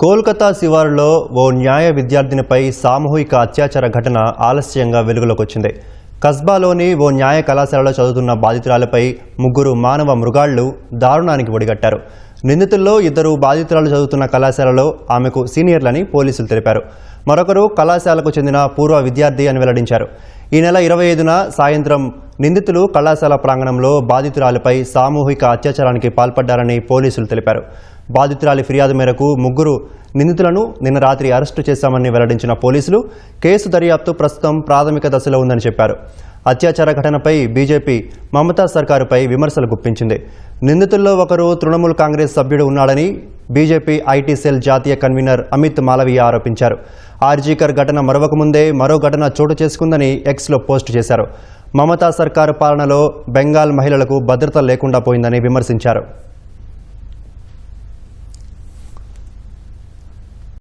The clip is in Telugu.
కోల్కతా శివారులో ఓ న్యాయ విద్యార్థినిపై సామూహిక అత్యాచార ఘటన ఆలస్యంగా వెలుగులోకి వచ్చింది కస్బాలోని ఓ న్యాయ కళాశాలలో చదువుతున్న బాధితురాలపై ముగ్గురు మానవ మృగాళ్ళు దారుణానికి ఒడిగట్టారు. నిందితుల్లో ఇద్దరు బాధితురాలు చదువుతున్న కళాశాలలో ఆమెకు సీనియర్లని పోలీసులు తెలిపారు. మరొకరు కళాశాలకు చెందిన పూర్వ విద్యార్థి అని వెల్లడించారు. ఈ నెల ఇరవై ఐదున సాయంత్రం నిందితులు కళాశాల ప్రాంగణంలో బాధితురాలిపై సామూహిక అత్యాచారానికి పాల్పడ్డారని పోలీసులు తెలిపారు. బాధితురాలి ఫిర్యాదు మేరకు ముగ్గురు నిందితులను నిన్న రాత్రి అరెస్టు చేశామని వెల్లడించిన పోలీసులు కేసు దర్యాప్తు ప్రస్తుతం ప్రాథమిక దశలో ఉందని చెప్పారు. అత్యాచార ఘటనపై బీజేపీ మమతా సర్కారుపై విమర్శలు గుప్పించింది. నిందితుల్లో ఒకరు తృణమూల్ కాంగ్రెస్ సభ్యుడు ఉన్నాడని బీజేపీ ఐటీ సెల్ జాతీయ కన్వీనర్ అమిత్ మాలవీయ ఆరోపించారు. ఆర్జీకర్ ఘటన మరొక ముందే మరో ఘటన చోటు చేసుకుందని ఎక్స్లో పోస్టు చేశారు. మమతా సర్కారు పాలనలో బెంగాల్ మహిళలకు భద్రత లేకుండా పోయిందని విమర్శించారు.